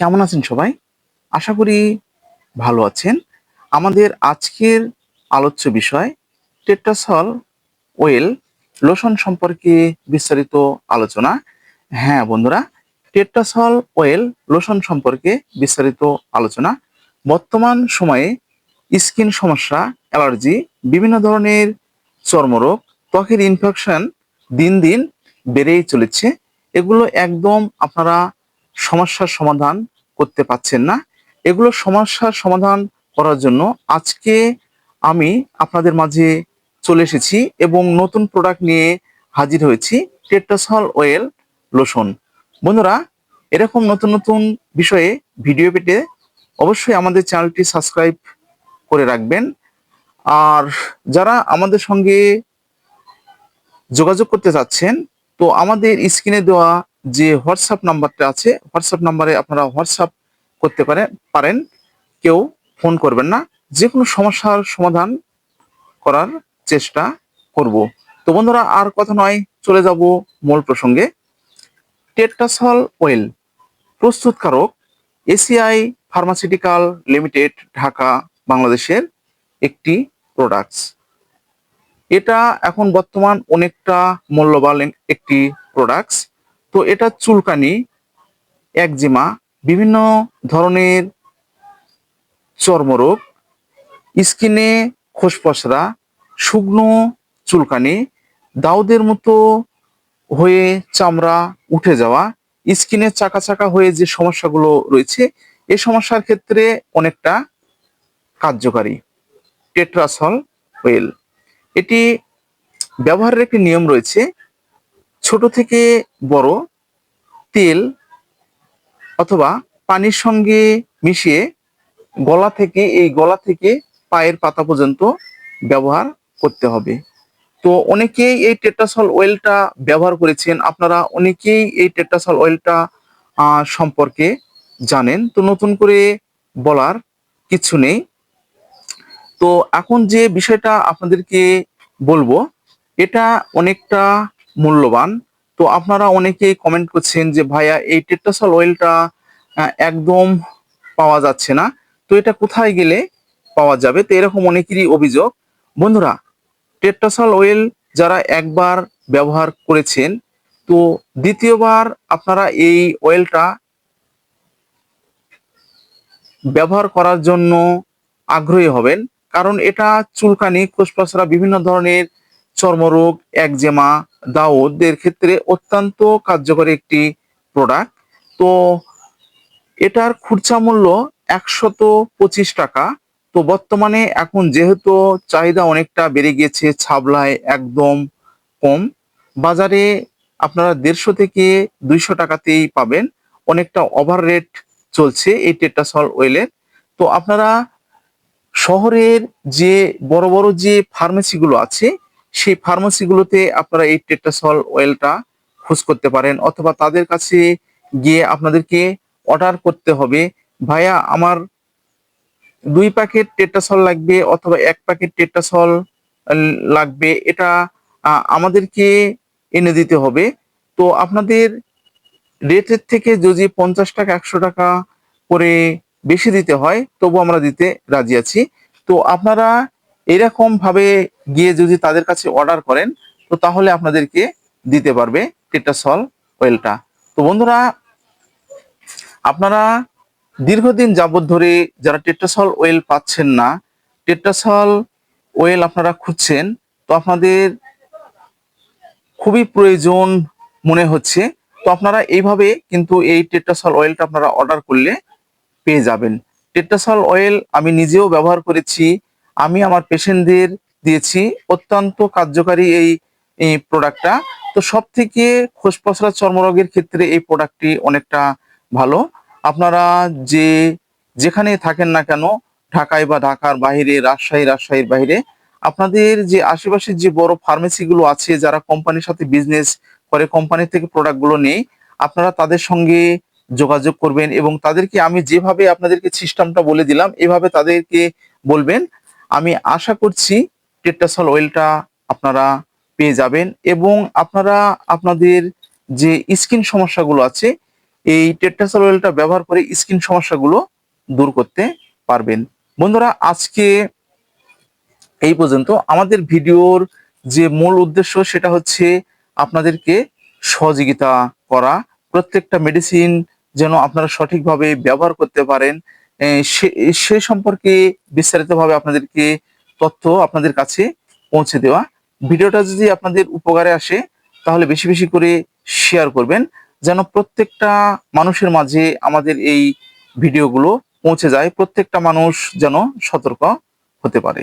কেমন আছেন সবাই? আশা করি ভালো আছেন। আমাদের আজকের আলোচ্য বিষয় টেট্রাসল ওয়েল লোশন সম্পর্কে বিস্তারিত আলোচনা। হ্যাঁ বন্ধুরা টেট্রাসল ওয়েল লোশন সম্পর্কে বিস্তারিত আলোচনা। বর্তমান সময়ে স্কিন সমস্যা, অ্যালার্জি, বিভিন্ন ধরনের চর্মরোগ, ত্বকের ইনফেকশন দিন দিন বেড়েই চলেছে। এগুলো একদম আপনারা সমস্যার সমাধান করতে পারছেন না। এগুলো সমস্যার সমাধান করার জন্য আজকে আমি আপনাদের মাঝে চলে এসেছি এবং নতুন প্রোডাক্ট নিয়ে হাজির হয়েছি টেট্রাসল ওয়েল লোশন বন্ধুরা, এরকম নতুন নতুন বিষয়ে ভিডিও পেতে অবশ্যই আমাদের চ্যানেলটি সাবস্ক্রাইব করে রাখবেন। আর যারা আমাদের সঙ্গে যোগাযোগ করতে চাচ্ছেন, তো আমাদের স্ক্রিনে দেওয়া যে হোয়াটসঅ্যাপ নাম্বারটা আছে হোয়াটসঅ্যাপ নাম্বারে আপনারা হোয়াটসঅ্যাপ করতে পারে, পারেন, কেউ ফোন করবেন না। যে কোনো সমস্যার সমাধান করার চেষ্টা করব। তো বন্ধুরা, আর কথা নয়, চলে যাব মূল প্রসঙ্গে। টেট্রাসল ওয়েল প্রস্তুতকারক এসিআই ফার্মাসিউটিক্যাল লিমিটেড, ঢাকা, বাংলাদেশের একটি প্রোডাক্টস। এটা এখন বর্তমান অনেকটা মূল্যবান একটি প্রোডাক্টস। তো এটা চুলকানি, একজিমা বিভিন্ন ধরনের চর্মরোগ, স্কিনে খোসপসরা, শুকনো চুলকানি, দাউদের মতো হয়ে চামড়া উঠে যাওয়া, স্কিনে চাকা চাকা হয়ে যে সমস্যাগুলো রয়েছে এই সমস্যার ক্ষেত্রে অনেকটা কার্যকারী। টেট্রাসল ওয়েল এটি ব্যবহারের একটি নিয়ম রয়েছে, ছোট থেকে বড় তেল অথবা পানির সঙ্গে মিশিয়ে গলা থেকে, এই গলা থেকে পায়ের পাতা পর্যন্ত ব্যবহার করতে হবে। তো অনেকেই এই টেট্রাসল অয়েলটা ব্যবহার করেছেন। আপনারা অনেকেই এই টেট্রাসল অয়েলটা সম্পর্কে জানেন। তো নতুন করে বলার কিছু নেই। তো এখন যে বিষয়টা আপনাদেরকে বলব, এটা অনেকটা মূল্যবান। তো আপনারা অনেকেই কমেন্ট করছেন যে, ভাইয়া, এই টেট্রাসল অয়েলটা একদম পাওয়া যাচ্ছে না। তো এটা কোথায় গেলে পাওয়া যাবে? তো এরকম অনেকেরই অভিযোগ। বন্ধুরা, টেট্রাসল অয়েল যারা একবার ব্যবহার করেছেন, তো দ্বিতীয়বার আপনারা এই অয়েলটা ব্যবহার করার জন্য আগ্রহী হবেন। কারণ এটা চুলকানি, খোসপসরা, বিভিন্ন ধরনের চর্মরোগ, একজেমা, দাউদের ক্ষেত্রে অত্যন্ত কার্যকরী একটি প্রোডাক্ট তো এটার খুচরা মূল্য একশত পঁচিশ টাকা। তো বর্তমানে এখন যেহেতু চাহিদা অনেকটা বেড়ে গিয়েছে, ছাবলায় একদম কম, বাজারে আপনারা দেড়শো থেকে দুইশো টাকাতেই পাবেন। অনেকটা ওভার রেট চলছে এই টেট্রাসল ওয়েলের তো আপনারা শহরের যে বড় বড় যে ফার্মেসিগুলো আছে সেই ফার্মেসিগুলোতে আপনারা এই টেট্রাসল অয়েলটা খোঁজ করতে পারেন অথবা তাদের কাছে গিয়ে আপনাদেরকে অর্ডার করতে হবে। ভাইয়া, আমার দুই প্যাকেট টেট্রাসল লাগবে অথবা এক প্যাকেট টেট্রাসল লাগবে, এটা আমাদেরকে এনে দিতে হবে। তো আপনাদের রেটের থেকে যদি পঞ্চাশ টাকা, একশো টাকা করে বেশি দিতে হয়, তবু আমরা দিতে রাজি আছি। তো আপনারা এরকম ভাবে গিয়ে যদি তাদের কাছে অর্ডার করেন, তো তাহলে আপনাদেরকে দিতে পারবে টেট্রাসল অয়েলটা তো বন্ধুরা, আপনারা দীর্ঘদিন যাবত ধরে যারা টেট্রাসল অয়েল পাচ্ছেন না টেট্রাসল অয়েল আপনারা খুঁজছেন, তো আপনাদের খুবই প্রয়োজন মনে হচ্ছে। তো আপনারা এইভাবে কিন্তু এই টেট্রাসল অয়েলটা আপনারা অর্ডার করলে পেয়ে যাবেন। টেট্রাসল অয়েল আমি নিজেও ব্যবহার করেছি আমি আমার পেশেন্টদের দিয়েছি অত্যন্ত কার্যকারী এই প্রোডাক্টটা তো সব থেকে খোসপসরা চর্মরোগের ক্ষেত্রে এই প্রোডাক্টটি অনেকটা ভালো। আপনারা যে যেখানে থাকেন না কেন, ঢাকায় বা ঢাকার বাইরে, রাজশাহী, রাজশাহীর বাইরে, আপনাদের যে আশেপাশের যে বড় ফার্মেসিগুলো আছে, যারা কোম্পানির সাথে বিজনেস করে কোম্পানি থেকে প্রোডাক্টগুলো নেই, আপনারা তাদের সঙ্গে যোগাযোগ করবেন এবং তাদেরকে আমি যেভাবে আপনাদেরকে সিস্টেমটা বলে দিলাম, এভাবে তাদেরকে বলবেন আমি আশা করছি টেট্রাসল অয়েলটা আপনারা পেয়ে যাবেন এবং আপনারা আপনাদের যে স্কিন সমস্যাগুলো আছে, এই টেট্রাসল অয়েলটা ব্যবহার করে স্কিন সমস্যাগুলো দূর করতে পারবেন। বন্ধুরা, আজকে এই পর্যন্ত। আমাদের ভিডিওর যে মূল উদ্দেশ্য সেটা হচ্ছে আপনাদেরকে সহযোগিতা করা। প্রত্যেকটা মেডিসিন যেন আপনারা সঠিকভাবে ব্যবহার করতে পারেন। সে সম্পর্কে বিস্তারিতভাবে আপনাদেরকে তথ্য আপনাদের কাছে পৌঁছে দেওয়া। ভিডিওটা যদি আপনাদের উপকারে আসে, তাহলে বেশি বেশি করে শেয়ার করবেন, যেন প্রত্যেকটা মানুষের মাঝে আমাদের এই ভিডিওগুলো পৌঁছে যায়, প্রত্যেকটা মানুষ যেন সতর্ক হতে পারে।